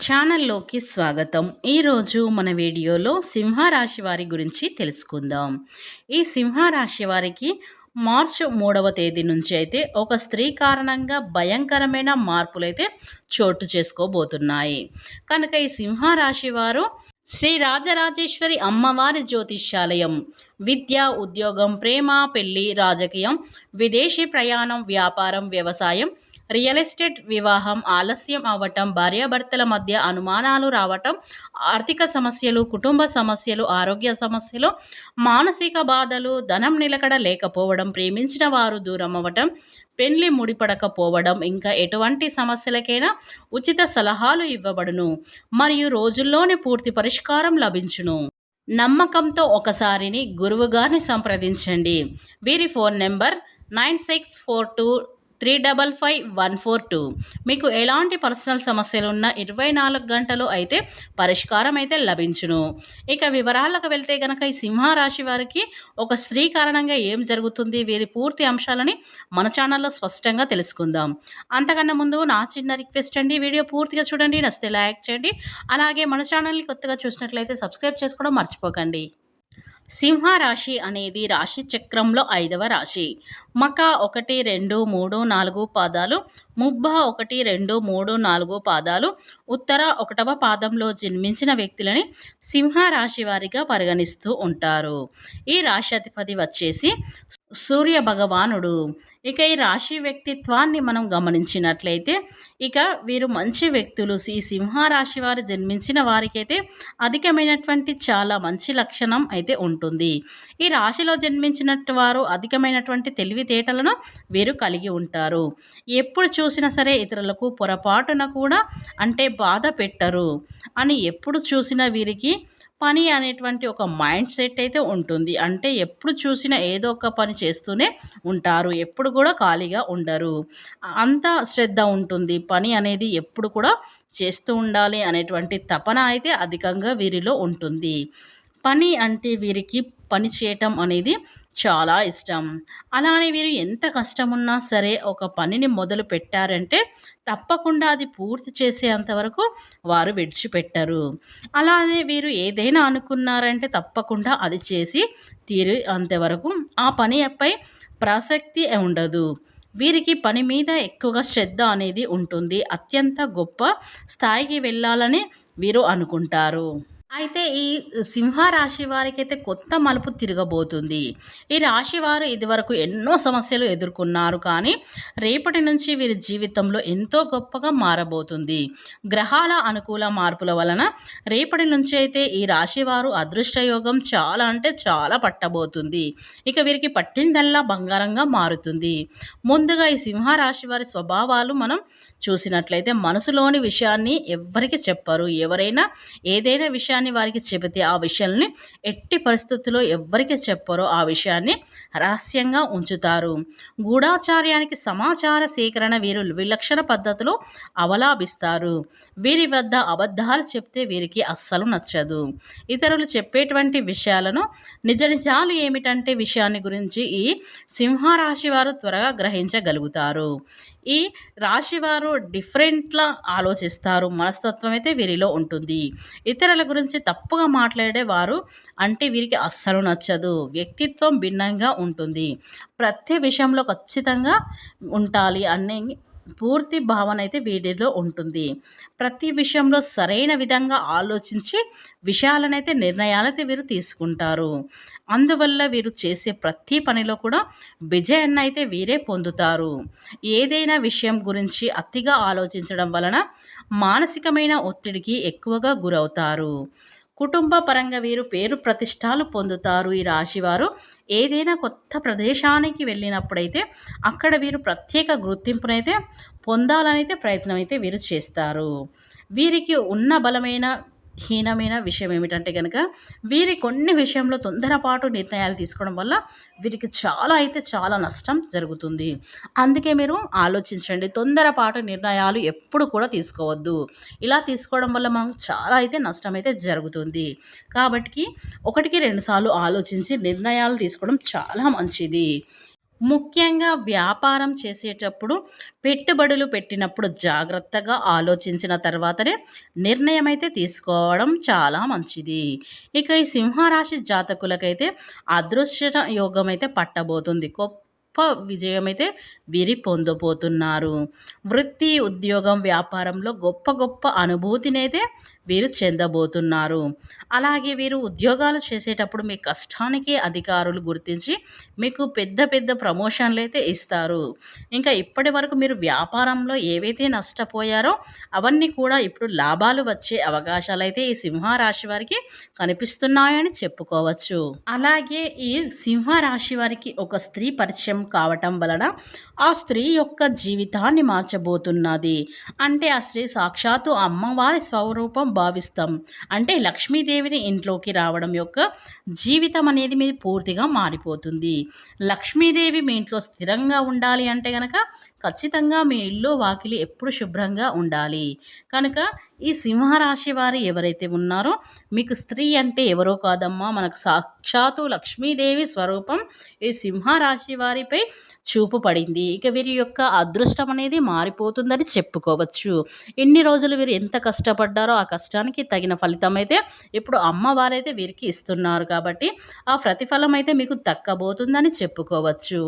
ఛానల్లోకి స్వాగతం. ఈరోజు మన వీడియోలో సింహరాశి వారి గురించి తెలుసుకుందాం. ఈ సింహరాశి వారికి మార్చి మూడవ తేదీ నుంచి అయితే ఒక స్త్రీ కారణంగా భయంకరమైన మార్పులైతే చోటు చేసుకోబోతున్నాయి. కనుక ఈ సింహరాశి వారు శ్రీ రాజరాజేశ్వరి అమ్మవారి జ్యోతిష్యాలయం విద్య ఉద్యోగం ప్రేమ పెళ్ళి రాజకీయం విదేశీ ప్రయాణం వ్యాపారం వ్యవసాయం రియల్ ఎస్టేట్ వివాహం ఆలస్యం అవ్వటం భార్యాభర్తల మధ్య అనుమానాలు రావటం ఆర్థిక సమస్యలు కుటుంబ సమస్యలు ఆరోగ్య సమస్యలు మానసిక బాధలు ధనం నిలకడ లేకపోవడం ప్రేమించిన వారు దూరం అవ్వటం పెళ్ళి ముడిపడకపోవడం ఇంకా ఎటువంటి సమస్యలకైనా ఉచిత సలహాలు ఇవ్వబడును మరియు రోజుల్లోనే పూర్తి పరిష్కారం లభించును. నమ్మకంతో ఒకసారిని గురువుగారిని సంప్రదించండి. వీరి phone number nine six four two three double five one four two. మీకు ఎలాంటి పర్సనల్ సమస్యలు ఉన్నా ఇరవై నాలుగు గంటలు అయితే పరిష్కారం అయితే లభించును. ఇక వివరాలకు వెళ్తే గనక ఈ సింహరాశి వారికి ఒక స్త్రీ కారణంగా ఏం జరుగుతుంది? వీరి పూర్తి అంశాలని మన ఛానల్లో స్పష్టంగా తెలుసుకుందాం. అంతకన్నా ముందు నా చిన్న రిక్వెస్ట్ అండి వీడియో పూర్తిగా చూడండి నచ్చితే లైక్ చేయండి. అలాగే మన ఛానల్ని కొత్తగా చూసినట్లయితే సబ్స్క్రైబ్ చేసుకోవడం మర్చిపోకండి. సింహరాశి అనేది రాశి చక్రంలో ఐదవ రాశి. మక ఒకటి రెండు మూడు నాలుగు పాదాలు ముబ్బ ఒకటి రెండు మూడు నాలుగు పాదాలు ఉత్తర ఒకటవ పాదంలో జన్మించిన వ్యక్తులని సింహరాశి వారిగా పరిగణిస్తూ ఉంటారు. ఈ రాశి అధిపతి వచ్చేసి సూర్య భగవానుడు. ఇక ఈ రాశి వ్యక్తిత్వాన్ని మనం గమనించినట్లయితే ఇక వీరు మంచి వ్యక్తులు. ఈ సింహరాశి వారు జన్మించిన వారికైతే అధికమైనటువంటి చాలా మంచి లక్షణం అయితే ఉంటుంది. ఈ రాశిలో జన్మించినట్టు వారు అధికమైనటువంటి తెలివితేటలను వీరు కలిగి ఉంటారు. ఎప్పుడు చూసినా సరే ఇతరులకు పొరపాటున కూడా అంటే బాధ పెట్టరు. అని ఎప్పుడు చూసినా వీరికి పని అనేటువంటి ఒక మైండ్ సెట్ అయితే ఉంటుంది. అంటే ఎప్పుడు చూసినా ఏదో ఒక పని చేస్తూనే ఉంటారు. ఎప్పుడు కూడా ఖాళీగా ఉండరు. అంత శ్రద్ధ ఉంటుంది. పని అనేది ఎప్పుడు కూడా చేస్తూ ఉండాలి అనేటువంటి తపన అయితే అధికంగా వీరిలో ఉంటుంది. పని అంటే వీరికి పని చేయటం అనేది చాలా ఇష్టం. అలానే వీరు ఎంత కష్టమున్నా సరే ఒక పనిని మొదలు పెట్టారంటే తప్పకుండా అది పూర్తి చేసేంతవరకు వారు విడిచిపెట్టరు. అలానే వీరు ఏదైనా అనుకున్నారంటే తప్పకుండా అది చేసి తీరు అంతవరకు ఆ పనిపై ప్రసక్తి ఉండదు. వీరికి పని మీద ఎక్కువగా శ్రద్ధ అనేది ఉంటుంది. అత్యంత గొప్ప స్థాయికి వెళ్ళాలని వీరు అనుకుంటారు. అయితే ఈ సింహరాశి వారికి అయితే కొత్త మలుపు తిరగబోతుంది. ఈ రాశి వారు ఇదివరకు ఎన్నో సమస్యలు ఎదుర్కొన్నారు. కానీ రేపటి నుంచి వీరి జీవితంలో ఎంతో గొప్పగా మారబోతుంది. గ్రహాల అనుకూల మార్పుల వలన రేపటి నుంచి అయితే ఈ రాశి వారు అదృష్టయోగం చాలా అంటే చాలా పట్టబోతుంది. ఇక వీరికి పట్టిందల్లా బంగారంగా మారుతుంది. ముందుగా ఈ సింహరాశి వారి స్వభావాలు మనం చూసినట్లయితే మనసులోని విషయాన్ని ఎవరికి చెప్పరు. ఎవరైనా ఏదైనా విషయాన్ని విషయాన్ని వారికి చెబితే ఆ విషయాన్ని ఎట్టి పరిస్థితుల్లో ఎవ్వరికి చెప్పరో. ఆ విషయాన్ని రహస్యంగా ఉంచుతారు. గూఢాచార్యానికి సమాచార సేకరణ వీరు విలక్షణ పద్ధతిలో అవలాభిస్తారు. వీరి వద్ద అబద్ధాలు చెప్తే వీరికి అస్సలు నచ్చదు. ఇతరులు చెప్పేటువంటి విషయాలను నిజ నిజాలు ఏమిటంటే విషయాన్ని గురించి ఈ సింహరాశి వారు త్వరగా గ్రహించగలుగుతారు. ఈ రాశివారు డిఫరెంట్లా ఆలోచిస్తారు. మనస్తత్వం అయితే వీరిలో ఉంటుంది. ఇతరుల గురించి తప్పుగా మాట్లాడేవారు అంటే వీరికి అస్సలు నచ్చదు. వ్యక్తిత్వం భిన్నంగా ఉంటుంది. ప్రతి విషయంలో ఖచ్చితంగా ఉండాలి అనే పూర్తి భావన అయితే వీడిలో ఉంటుంది. ప్రతి విషయంలో సరైన విధంగా ఆలోచించి విషయాలనైతే నిర్ణయాలైతే వీరు తీసుకుంటారు. అందువల్ల వీరు చేసే ప్రతి పనిలో కూడా విజయాన్ని అయితే వీరే పొందుతారు. ఏదైనా విషయం గురించి అతిగా ఆలోచించడం వలన మానసికమైన ఒత్తిడికి ఎక్కువగా గురవుతారు. కుటుంబ పరంగా వీరు పేరు ప్రతిష్టాలు పొందుతారు. ఈ రాశివారు ఏదైనా కొత్త ప్రదేశానికి వెళ్ళినప్పుడైతే అక్కడ వీరు ప్రత్యేక గుర్తింపునైతే పొందాలనైతే ప్రయత్నం అయితే వీరు చేస్తారు. వీరికి ఉన్న బలమైన హీనమైన విషయం ఏమిటంటే కనుక వీరి కొన్ని విషయంలో తొందరపాటు నిర్ణయాలు తీసుకోవడం వల్ల వీరికి చాలా అయితే చాలా నష్టం జరుగుతుంది. అందుకే మీరు ఆలోచించండి తొందరపాటు నిర్ణయాలు ఎప్పుడు కూడా తీసుకోవద్దు. ఇలా తీసుకోవడం వల్ల మనకు చాలా అయితే నష్టం అయితే జరుగుతుంది. కాబట్టి ఒకటికి రెండుసార్లు ఆలోచించి నిర్ణయాలు తీసుకోవడం చాలా మంచిది. ముఖ్యంగా వ్యాపారం చేసేటప్పుడు పెట్టుబడులు పెట్టినప్పుడు జాగ్రత్తగా ఆలోచించిన తర్వాతనే నిర్ణయం అయితే తీసుకోవడం చాలా మంచిది. ఇక ఈ సింహరాశి జాతకులకైతే అదృశ్య యోగం అయితే పట్టబోతుంది. గొప్ప విజయం అయితే వీరి పొందబోతున్నారు. వృత్తి ఉద్యోగం వ్యాపారంలో గొప్ప గొప్ప అనుభూతినైతే వీరు చెందబోతున్నారు. అలాగే వీరు ఉద్యోగాలు చేసేటప్పుడు మీ కష్టానికి అధికారులు గుర్తించి మీకు పెద్ద పెద్ద ప్రమోషన్లు అయితే ఇస్తారు. ఇంకా ఇప్పటి వరకు మీరు వ్యాపారంలో ఏవైతే నష్టపోయారో అవన్నీ కూడా ఇప్పుడు లాభాలు వచ్చే అవకాశాలు అయితే ఈ సింహరాశి వారికి కనిపిస్తున్నాయని చెప్పుకోవచ్చు. అలాగే ఈ సింహరాశి వారికి ఒక స్త్రీ పరిచయం కావటం వలన ఆ స్త్రీ యొక్క జీవితాన్ని మార్చబోతున్నది. అంటే ఆ స్త్రీ సాక్షాత్తు అమ్మవారి స్వరూపం భావిస్తాం. అంటే లక్ష్మీదేవిని ఇంట్లోకి రావడం యొక్క జీవితం అనేది మీది పూర్తిగా మారిపోతుంది. లక్ష్మీదేవి మీ ఇంట్లో స్థిరంగా ఉండాలి అంటే కనుక ఖచ్చితంగా మీ ఇల్లు వాకిలి ఎప్పుడు శుభ్రంగా ఉండాలి. కనుక ఈ సింహరాశి వారు ఎవరైతే ఉన్నారో మీకు స్త్రీ అంటే ఎవరో కాదమ్మా మనకు సాక్షాత్తు లక్ష్మీదేవి స్వరూపం ఈ సింహరాశి వారిపై చూపు పడింది. ఇక వీరి యొక్క అదృష్టం అనేది మారిపోతుందని చెప్పుకోవచ్చు. ఎన్ని రోజులు వీరు ఎంత కష్టపడ్డారో ఆ కష్టానికి తగిన ఫలితం అయితే ఇప్పుడు అమ్మవారైతే వీరికి ఇస్తున్నారు కాబట్టి ఆ ప్రతిఫలం అయితే మీకు దక్కబోతుందని చెప్పుకోవచ్చు.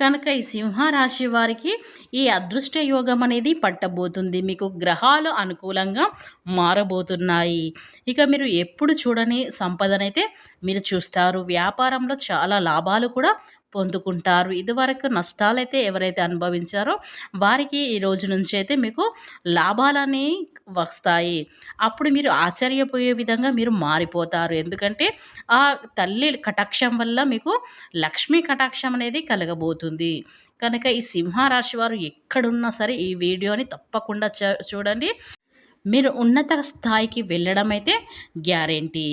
కనుక ఈ సింహరాశి వారికి ఈ అదృష్ట యోగం అనేది పట్టబోతుంది. మీకు గ్రహాలు అనుకూలంగా మారబోతున్నాయి. ఇక మీరు ఎప్పుడు చూడని సంపదనైతే మీరు చూస్తారు. వ్యాపారంలో చాలా లాభాలు కూడా పొందుకుంటారు. ఇదివరకు నష్టాలైతే ఎవరైతే అనుభవించారో వారికి ఈ రోజు నుంచి అయితే మీకు లాభాలని వస్తాయి. అప్పుడు మీరు ఆశ్చర్యపోయే విధంగా మీరు మారిపోతారు. ఎందుకంటే ఆ తల్లి కటాక్షం వల్ల మీకు లక్ష్మీ కటాక్షం అనేది కలగబోతుంది. కనుక ఈ సింహరాశి వారు ఎక్కడున్నా సరే ఈ వీడియోని తప్పకుండా చూడండి. మీరు ఉన్నత స్థాయికి వెళ్ళడం అయితే గ్యారెంటీ.